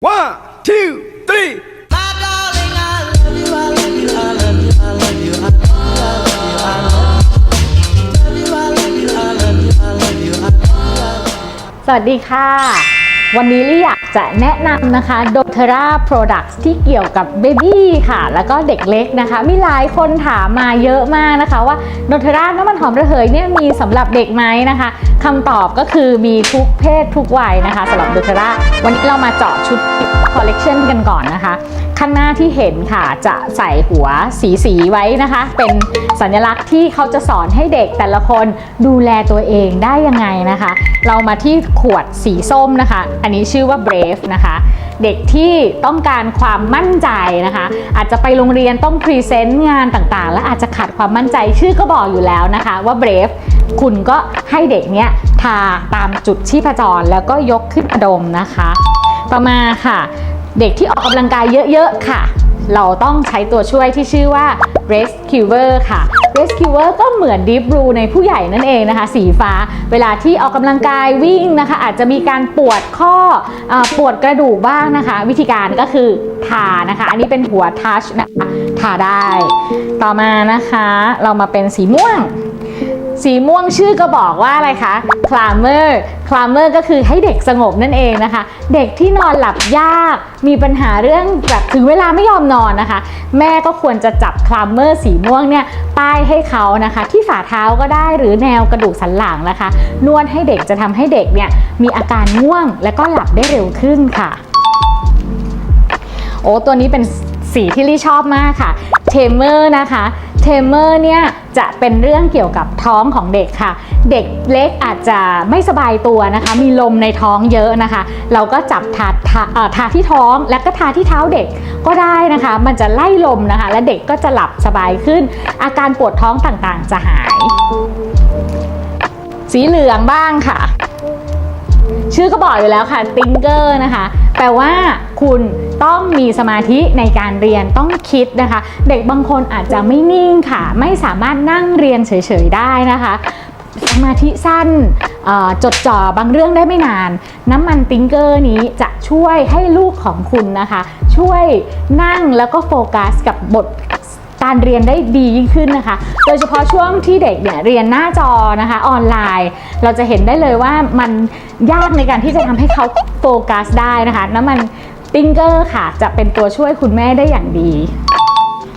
One, two, three. สวัสดีค่ะ วันนี้ลี่อยากจะแนะนำนะคะ d o t e r a Products ที่เกี่ยวกับเบบี้ค่ะ แล้วก็เด็กเล็กนะคะ มีหลายคนถามมาเยอะมากนะคะว่า d o t e r a น้ำมันหอมระเหยเนี่ยมีสำหรับเด็กไหมนะคะคำตอบก็คือมีทุกเพศทุกวัยนะคะสำหรับ d o t e r a วันนี้เรามาเจาะชุดคอลเลกชันกันก่อนนะคะ ข้างหน้าที่เห็นค่ะจะใส่หัวสีสีไว้นะคะ เป็นสัญลักษณ์ที่เขาจะสอนให้เด็กแต่ละคนดูแลตัวเองได้ยังไงนะคะ เรามาที่ขวดสีส้มนะคะ อันนี้ชื่อว่า Brave นะคะเด็กที่ต้องการความมั่นใจนะคะ อาจจะไปโรงเรียนต้องพรีเซนต์งานต่างๆ และอาจจะขาดความมั่นใจชื่อก็บอกอยู่แล้วนะคะ ว่า Brave คุณก็ให้เด็กเนี้ยทาตามจุดชีพจรแล้วก็ยกขึ้นมาดมนะคะ ต่อมาค่ะ เด็กที่ออกกำลังกายเยอะ ๆ ค่ะ เราต้องใช้ตัวช่วยที่ชื่อว่า Rescuer ค่ะ Rescuer ก็เหมือน Deep Blue ในผู้ใหญ่นั่นเองนะคะ สีฟ้า เวลาที่ออกกำลังกายวิ่งนะคะ อาจจะมีการปวดข้ออปวดกระดูกบ้างนะคะ วิธีการก็คือทานะคะ อันนี้เป็นหัวทัชนะคะทาได้ ต่อมานะคะ เรามาเป็นสีม่วง สีม่วงชื่อก็บอกว่าอะไรคะ clamor clamor ก็คือให้เด็กสงบนั่นเองนะคะ เด็กที่นอนหลับยาก มีปัญหาเรื่องแบบถึงเวลาไม่ยอมนอนนะคะ แม่ก็ควรจะจับ clamor สีม่วงเนี่ยป้ายให้เขานะคะ ที่ฝ่าเท้าก็ได้หรือแนวกระดูกสันหลังนะคะ นวดให้เด็กจะทำให้เด็กเนี่ยมีอาการง่วงและก็หลับได้เร็วขึ้นค่ะ โอ้ตัวนี้เป็นสีที่ลี่ชอบมากค่ะเทมเมอร์นะคะ เทมเมอร์เนี่ยจะเป็นเรื่องเกี่ยวกับท้องของเด็กค่ะ เด็กเล็กอาจจะไม่สบายตัวนะคะ มีลมในท้องเยอะนะคะ เราก็จับทาทาทาที่ท้องและก็ทาที่เท้าเด็กก็ได้นะคะ มันจะไล่ลมนะคะ และเด็กก็จะหลับสบายขึ้น อาการปวดท้องต่างๆ จะหาย สีเหลืองบ้างค่ะ ชื่อก็บอกอยู่แล้วค่ะ thinker นะคะ แปลว่าคุณ ต้องมีสมาธิในการเรียนต้องคิดนะคะ เด็กบางคนอาจจะไม่นิ่งค่ะ ไม่สามารถนั่งเรียนเฉยๆได้นะคะสมาธิสั้นจดจ่อบางเรื่องได้ไม่นาน น้ำมันติงเกอร์นี้จะช่วยให้ลูกของคุณนะคะ ช่วยนั่งแล้วก็โฟกัสกับบทการเรียนได้ดียิ่งขึ้นนะคะ โดยเฉพาะช่วงที่เด็กเนี่ยเรียนหน้าจอนะคะออนไลน์ เราจะเห็นได้เลยว่ามันยากในการที่จะทำให้เขาโฟกัสได้นะคะ น้ำมัน ติงเกอร์ค่ะ จะเป็นตัวช่วยคุณแม่ได้อย่างดี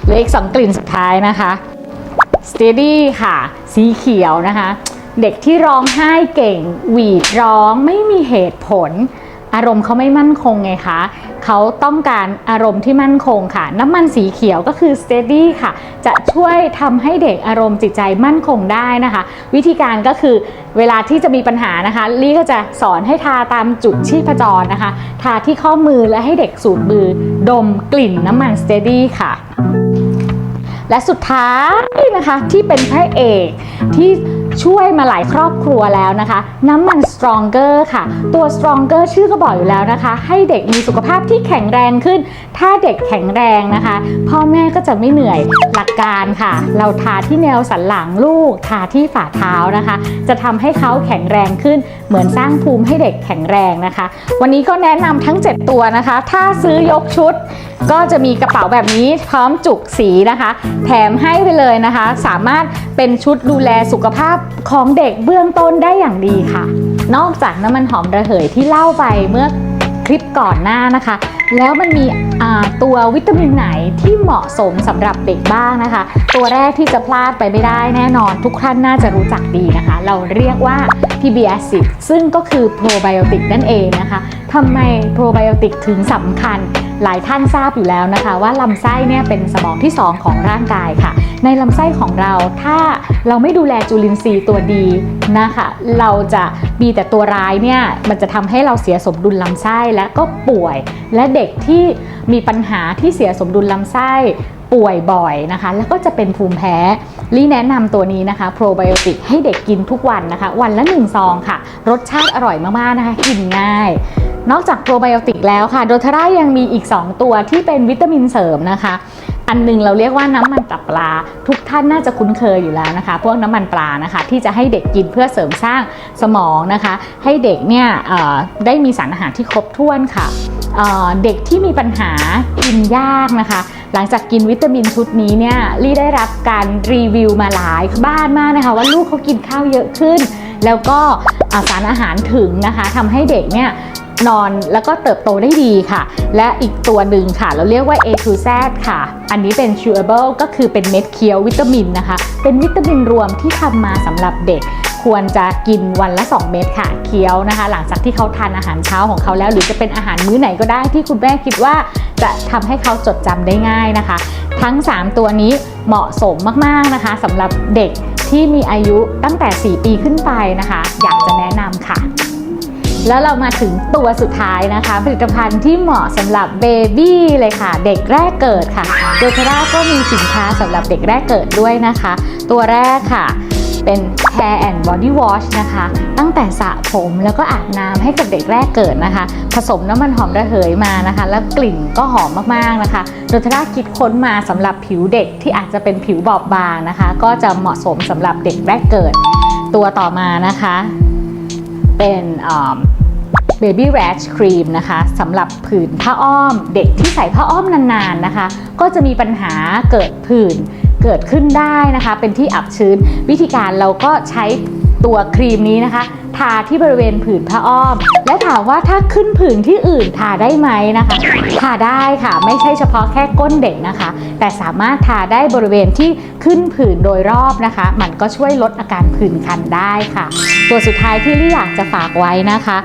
เหลืออีกสองกลิ่นสุดท้ายนะคะสเตดี้ค่ะ สีเขียวนะคะ เด็กที่ร้องไห้เก่ง หวีดร้องไม่มีเหตุผล อารมณ์เขาไม่มั่นคงไงคะเขาต้องการอารมณ์ที่มั่นคงค่ะ น้ำมันสีเขียวก็คือ steady ค่ะ จะช่วยทำให้เด็กอารมณ์จิตใจมั่นคงได้นะคะ วิธีการก็คือเวลาที่จะมีปัญหานะคะลี่ก็จะสอนให้ทาตามจุดชีพจรนะคะ ทาที่ข้อมือและให้เด็กสูดมือ ดมกลิ่นน้ำมัน steady ค่ะและสุดท้ายนะคะที่เป็นพระเอกที่ ช่วยมาหลายครอบครัวแล้วนะคะ น้ำมัน stronger ค่ะ ตัว stronger ชื่อก็บอกอยู่แล้วนะคะ ให้เด็กมีสุขภาพที่แข็งแรงขึ้น ถ้าเด็กแข็งแรงนะคะ พ่อแม่ก็จะไม่เหนื่อยหลักการค่ะ เราทาที่แนวสันหลังลูกทาที่ฝ่าเท้านะคะ จะทำให้เขาแข็งแรงขึ้น เหมือนสร้างภูมิให้เด็กแข็งแรงนะคะ วันนี้ก็แนะนำทั้ง 7 ตัวนะคะ ถ้าซื้อยกชุดก็จะมีกระเป๋าแบบนี้พร้อมจุกสีนะคะ แถมให้ไปเลยนะคะ สามารถเป็นชุดดูแลสุขภาพของเด็กเบื้องต้นได้อย่างดีค่ะ นอกจากน้ำมันหอมระเหยที่เล่าไปเมื่อคลิปก่อนหน้านะคะ แล้วมันมีตัววิตามินไหนที่เหมาะสมสำหรับเด็กบ้างนะคะ ตัวแรกที่จะพลาดไปไม่ได้แน่นอนทุกท่านน่าจะรู้จักดีนะคะ เราเรียกว่า PBS ซึ่งก็คือโปรไบโอติกนั่นเองนะคะทำไมโปรไบโอติกถึงสำคัญ หลายท่านทราบอยู่แล้วนะคะ ว่าลำไส้เนี่ยเป็นสมองที่ 2 ของร่างกายค่ะ ในลำไส้ของเราถ้าเราไม่ดูแลจุลินทรีย์ตัวดีนะคะเราจะมีแต่ตัวร้ายเนี่ยมันจะทำให้เราเสียสมดุลลำไส้และก็ป่วย และเด็กที่มีปัญหาที่เสียสมดุลลำไส้ป่วยบ่อยนะคะ แล้วก็จะเป็นภูมิแพ้ลี่แนะนำตัวนี้นะคะโปรไบโอติกให้เด็กกินทุกวันนะคะ วันละ1ซองค่ะ รสชาติอร่อยมากๆนะคะ กินง่าย นอกจากโปรไบโอติกแล้วค่ะ โดทาร่ายังมีอีก 2 ตัวที่เป็นวิตามินเสริมนะคะ อันหนึงเราเรียกว่าน้ำมันตับปลา ทุกท่านน่าจะคุ้นเคยอยู่แล้วนะคะ พวกน้ำมันปลานะคะ ที่จะให้เด็กกินเพื่อเสริมสร้างสมองนะคะ ให้เด็กเนี่ยได้มีสารอาหารที่ครบถ้วนค่ะเเด็กที่มีปัญหากินยากนะคะ หลังจากกินวิตามินชุดนี้เนี่ยลี่ได้รับการรีวิวมาหลายบ้านมากนะคะ ว่าลูกเขากินข้าวเยอะขึ้น แล้วก็สารอาหารถึงนะคะทำให้เด็กเนี่ย นอนแล้วก็เติบโตได้ดีค่ะ และอีกตัวหนึ่งค่ะ เราเรียกว่า A to Z ค่ะ อันนี้เป็น chewable ก็คือเป็นเม็ดเคี้ยววิตามินนะคะ เป็นวิตามินรวมที่ทำมาสำหรับเด็กควรจะกินวันละ 2 เม็ดค่ะ เคี้ยวนะคะ หลังจากที่เขาทานอาหารเช้าของเขาแล้ว หรือจะเป็นอาหารมื้อไหนก็ได้ที่คุณแม่คิดว่าจะทำให้เขาจดจำได้ง่ายนะคะ ทั้ง 3 ตัวนี้เหมาะสมมากๆนะคะสำหรับเด็กที่มีอายุตั้งแต่ 4 ปีขึ้นไปนะคะ อยากจะแนะนำค่ะ แล้วเรามาถึงตัวสุดท้ายนะคะ ผลิตภัณฑ์ที่เหมาะสำหรับเบบี้เลยค่ะ เด็กแรกเกิดค่ะโดยคาร่าก็มีสินค้าสำหรับเด็กแรกเกิดด้วยนะคะ ตัวแรกค่ะเป็น Hair and Body Wash นะคะ ตั้งแต่สระผมแล้วก็อาบน้ำให้กับเด็กแรกเกิดนะคะ ผสมน้ำมันหอมระเหยมานะคะ แล้วกลิ่นก็หอมมากๆนะคะโดยคาร่าคิดค้นมาสำหรับผิวเด็กที่อาจจะเป็นผิวบอบบางนะคะ ก็จะเหมาะสมสำหรับเด็กแรกเกิด ตัวต่อมานะคะ เป็น เบบี้แรชครีมนะคะสำหรับผื่นผ้าอ้อม เด็กที่ใส่ผ้าอ้อมนานๆนะคะ ก็จะมีปัญหาเกิดผื่นเกิดขึ้นได้นะคะ เป็นที่อับชื้น วิธีการเราก็ใช้ตัวครีมนี้นะคะ ทาที่บริเวณผื่นผ้าอ้อม และถามว่าถ้าขึ้นผื่นที่อื่นทาได้ไหมนะคะ ทาได้ค่ะไม่ใช่เฉพาะแค่ก้นเด็กนะคะ แต่สามารถทาได้บริเวณที่ขึ้นผื่นโดยรอบนะคะ มันก็ช่วยลดอาการผื่นคันได้ค่ะ ตัวสุดท้ายที่ลี่อยากจะฝากไว้นะคะ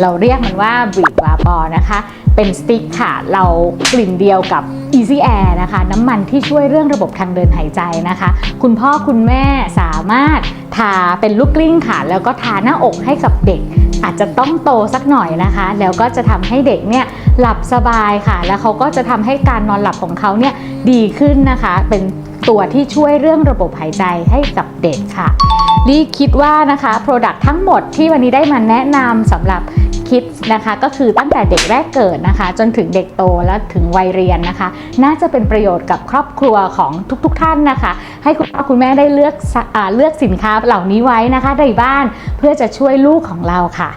เราเรียกมันว่าบริดวาปอนะคะ เป็นสติ๊กค่ะ เรากลิ่นเดียวกับ Easy Air นะคะ น้ำมันที่ช่วยเรื่องระบบทางเดินหายใจนะคะ คุณพ่อคุณแม่สามารถทาเป็นลูกกลิ้งค่ะ แล้วก็ทาหน้าอกให้กับเด็ก อาจจะต้องโตสักหน่อยนะคะ แล้วก็จะทำให้เด็กเนี่ยหลับสบายค่ะ แล้วเขาก็จะทำให้การนอนหลับของเขาเนี่ยดีขึ้นนะคะ เป็นตัวที่ช่วยเรื่องระบบหายใจให้กับเด็กค่ะลี่คิดว่านะคะ Product ทั้งหมดที่วันนี้ได้มาแนะนำสำหรับ คิดนะคะ ก็คือตั้งแต่เด็กแรกเกิดนะคะ จนถึงเด็กโตและถึงวัยเรียนนะคะ น่าจะเป็นประโยชน์กับครอบครัวของทุกๆทท่านนะคะ ให้คุณพ่อคุณแม่ได้เลือกอเลือกสินค้าเหล่านี้ไว้นะคะในบ้านเพื่อจะช่วยลูกของเราค่ะ